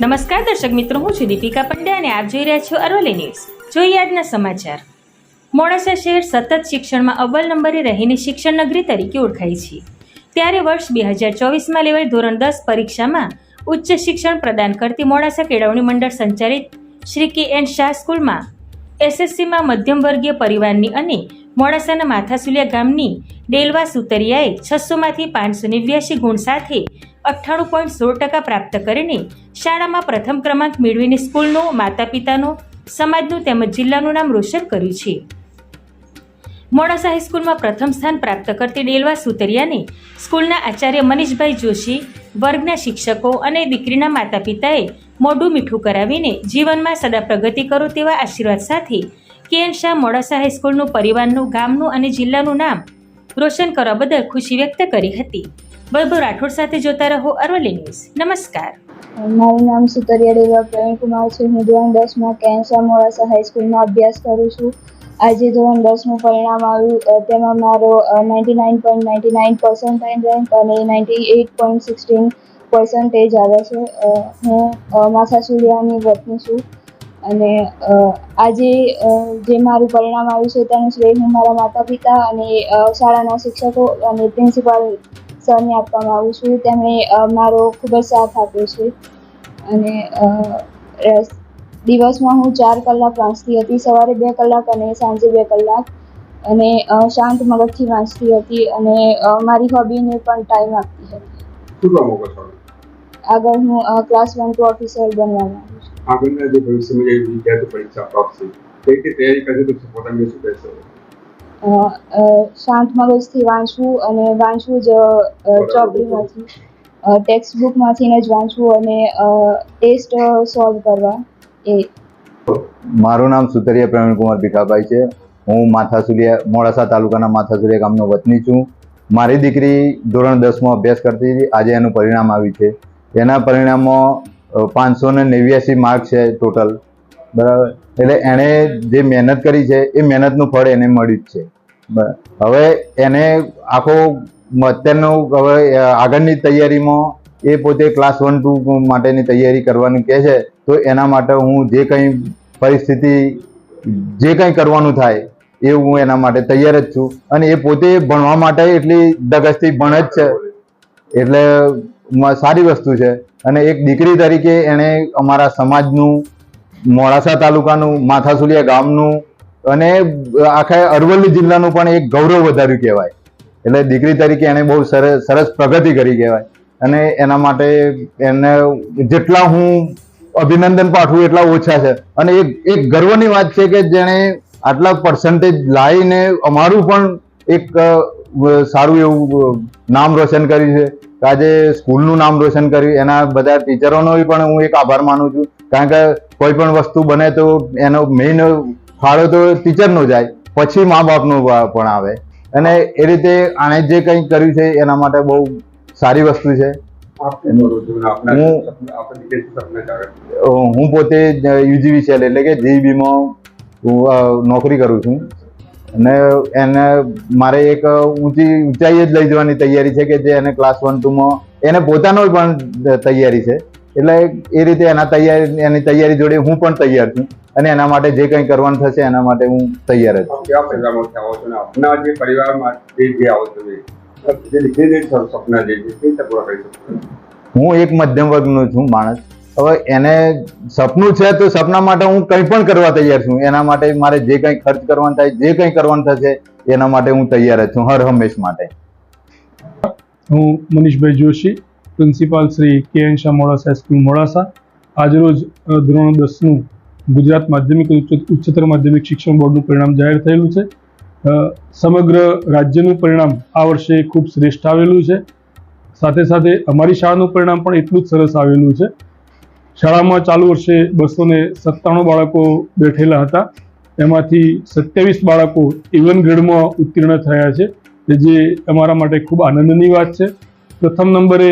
નમસ્કાર દર્શક મિત્રો, હું છું દીપિકા પંડ્યા અને આપ જોઈ રહ્યા છો અરવલ્લી ન્યૂઝ. જોઈએ આજના સમાચાર. મોડાસા શહેર સતત શિક્ષણમાં અવ્વલ નંબરે રહીને શિક્ષણ નગરી તરીકે ઓળખાય છે. ત્યારે વર્ષ બે હજાર ચોવીસમાં લેવાયેલ ધોરણ દસ પરીક્ષામાં ઉચ્ચ શિક્ષણ પ્રદાન કરતી મોડાસા કેળવણી મંડળ સંચાલિત શ્રી કે એન શાહ સ્કૂલમાં એસએસસીમાં મધ્યમ વર્ગીય પરિવારની અને મોડાસાના માથાસુલિયા ગામની ડેલવા સુતરિયાએ છસોમાંથી પાંચસો નેવ્યાસી ગુણ સાથે અઠ્ઠાણું પોઈન્ટ સોળ ટકા પ્રાપ્ત કરીને શાળામાં પ્રથમ ક્રમાંક મેળવીને સ્કૂલનો માતા પિતાનો સમાજનું તેમજ જિલ્લાનું નામ રોશન કર્યું છે. મોડાસા હાઈસ્કૂલમાં પ્રથમ સ્થાન પ્રાપ્ત કરતી ડેલવા સુતરિયાને સ્કૂલના આચાર્ય મનીષભાઈ જોશી, વર્ગના શિક્ષકો અને દીકરીના માતા પિતાએ મોઢું મીઠું કરાવીને જીવનમાં સદા પ્રગતિ કરો તેવા આશીર્વાદ સાથે કે એન શાહ મોડાસા હાઈસ્કૂલનું પરિવારનું, ગામનું અને જિલ્લાનું નામ રોશન કરવા બદલ ખુશી વ્યક્ત કરી હતી. વૈભવ રાઠોડ સાથે જોતા રહો અરવલ્લી ન્યૂઝ. નમસ્કાર. મારું નામ સુતરિયા દેવા પ્રવીણકુમાર છે. હું ધોરણ દસમાં કેન્સા મોડાસા હાઈસ્કૂલમાં અભ્યાસ કરું છું. આજે ધોરણ દસનું પરિણામ આવ્યું. તેમાં મારો ninety nine point ninety nine percentile rank અને ninety eight point sixteen percentage આવે છે. હું માથા સુલિયાની વતની છું. અને આજે જે મારું પરિણામ આવ્યું છે તેનું શ્રેય હું મારા માતા પિતા અને શાળાના શિક્ષકો અને પ્રિન્સિપાલ સરને આપવામાં આવું છું. તેમણે મારો ખૂબ જ સાથ આપ્યો છે. અને દિવસમાં હું ચાર કલાક વાંચતી હતી સવારે બે કલાક અને સાંજે બે કલાક. અને શાંત મગજથી વાંચતી હતી અને મારી હોબીને પણ ટાઈમ આપતી હતી. આગળ હું ક્લાસ વન ટુ ઓફિસર બનવા માંગુ આગળના જે ભવિષ્યમાં જે વિદ્યાર્થી પરીક્ષા આપશે તે રીતે તૈયારી કરશે તો પોતાને શું કહેશો શાંત મગજથી વાંચવું અને વાંચવું જ ચોપડીમાંથી ટેક્સ્ટ બુકમાંથી જ વાંચવું અને ટેસ્ટ સોલ્વ કરવા એ. મારું નામ સુતરિયા પ્રવીણકુમાર ભીખાભાઈ છે. હું માથાસુલિયા મોડાસા તાલુકાના માથાસુલિયા ગામનો વતની છું. મારી દીકરી ધોરણ દસમાં અભ્યાસ કરતી હતી. આજે એનું પરિણામ આવ્યું છે. એના પરિણામમાં પાંચસો ને નેવ્યાસી માર્ક છે ટોટલ બરાબર? એટલે એણે જે મહેનત કરી છે, એ મહેનતનું ફળ એને મળ્યું જ છે. હવે એને આખો અત્યારનું હવે આગળની તૈયારીમાં એ પોતે ક્લાસ વન ટુ માટેની તૈયારી કરવાનું કહે છે, તો એના માટે હું જે કંઈ પરિસ્થિતિ, જે કંઈ કરવાનું થાય, એ હું એના માટે તૈયાર જ છું. અને એ પોતે ભણવા માટે એટલી ધગસથી ભણે જ છે. એટલે સારી વસ્તુ છે. અને એક દીકરી તરીકે એણે અમારા સમાજનું, મોડાસા તાલુકાનું, માથાસુલિયા ગામનું અને આખા અરવલ્લી જિલ્લાનું પણ એક ગૌરવ વધાર્યું કહેવાય. એટલે દીકરી તરીકે એણે બહુ સરસ સરસ પ્રગતિ કરી કહેવાય. અને એના માટે એને જેટલા હું અભિનંદન પાઠવું એટલા ઓછા છે. અને એક એક ગર્વની વાત છે કે જેણે આટલા પર્સન્ટેજ લાવીને અમારું પણ એક સારું એવું નામ રોશન કર્યું છે. આજે સ્કૂલનું નામ રોશન કર્યું એના બધા ટીચરોનો પણ હું એક આભાર માનું છું. કારણ કે કોઈ પણ વસ્તુ બને તો એનો મેઇન ફાળો તો ટીચરનો જાય પછી મા બાપનો પણ આવે. અને એ રીતે આણે જે કંઈ કર્યું છે એના માટે બહુ સારી વસ્તુ છે. હું- હું પોતે યુજીવીસીએલ એટલે કે જીઈબીમાં નોકરી કરું છું. અને એને મારે એક ઊંચી ઊંચાઈએ જ લઈ જવાની તૈયારી છે કે જે એને ક્લાસ વન ટુમાં એને પોતાનો પણ તૈયારી છે. એટલે એ રીતે એના તૈયારી એની તૈયારી જોડે હું પણ તૈયાર છું. અને એના માટે જે કંઈ કરવાનું થશે એના માટે હું તૈયાર જ છું. આપના જે પરિવારમાં જે આવો છો જે સપના જે છે કઈ પૂરા કરી શકશો હું એક મધ્યમ વર્ગનો છું માણસ. હવે એને સપનું છે તો સપના માટે હું કંઈ પણ કરવા તૈયાર છું. એના માટે મારે જે કંઈ ખર્ચ કરવાનું થાય, જે કંઈ કરવાનું થશે, એના માટે હું તૈયાર જ છું, હર હંમેશ માટે. હું મનીષભાઈ Joshi, principal Shri K N Shah Modasa high school Modasa. આજરોજ ધોરણ દસનું ગુજરાત માધ્યમિક ઉચ્ચ- ઉચ્ચતર માધ્યમિક શિક્ષણ બોર્ડનું પરિણામ જાહેર થયેલું છે. સમગ્ર રાજ્યનું પરિણામ આ વર્ષે ખૂબ શ્રેષ્ઠ આવેલું છે. સાથે સાથે અમારી શાળાનું પરિણામ પણ એટલું જ સરસ આવેલું છે. શાળામાં ચાલુ વર્ષે બસો ને સત્તાણું બાળકો બેઠેલા હતા. એમાંથી સત્યાવીસ બાળકો ઇવન ગ્રેડમાં ઉત્તીર્ણ થયા છે જે અમારા માટે ખૂબ આનંદની વાત છે. પ્રથમ નંબરે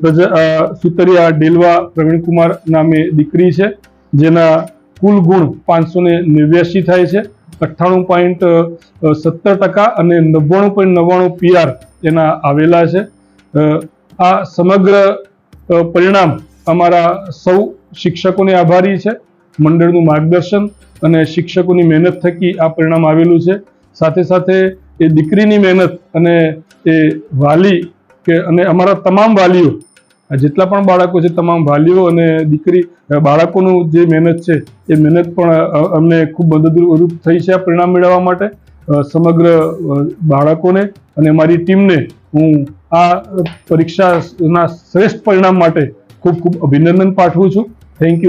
પ્રજા સુતરિયા ડેલવા પ્રવીણકુમાર નામે દીકરી છે, જેના કુલ ગુણ પાંચસો ને નેવ્યાસી થાય છે. અઠ્ઠાણું પોઈન્ટ સત્તર ટકા અને નવ્વાણું પોઈન્ટ નવ્વાણું પીઆર એના આવેલા છે. આ સમગ્ર પરિણામ અમારા સૌ શિક્ષકોને આભારી છે, મંડળનું માર્ગદર્શન અને શિક્ષકોની મહેનત થકી આ પરિણામ આવેલું છે. સાથે સાથે એ દીકરીની મહેનત અને એ વાલી કે અને અમારા તમામ વાલીઓ જેટલા પણ બાળકો છે, તમામ વાલીઓ અને દીકરી બાળકોનું જે મહેનત છે, એ મહેનત પણ અમને ખૂબ મદદરૂપ થઈ છે આ પરિણામ મેળવવા માટે. સમગ્ર બાળકોને અને મારી ટીમને હું આ પરીક્ષાના શ્રેષ્ઠ પરિણામ માટે ખૂબ ખૂબ અભિનંદન પાઠવું છું. Thank you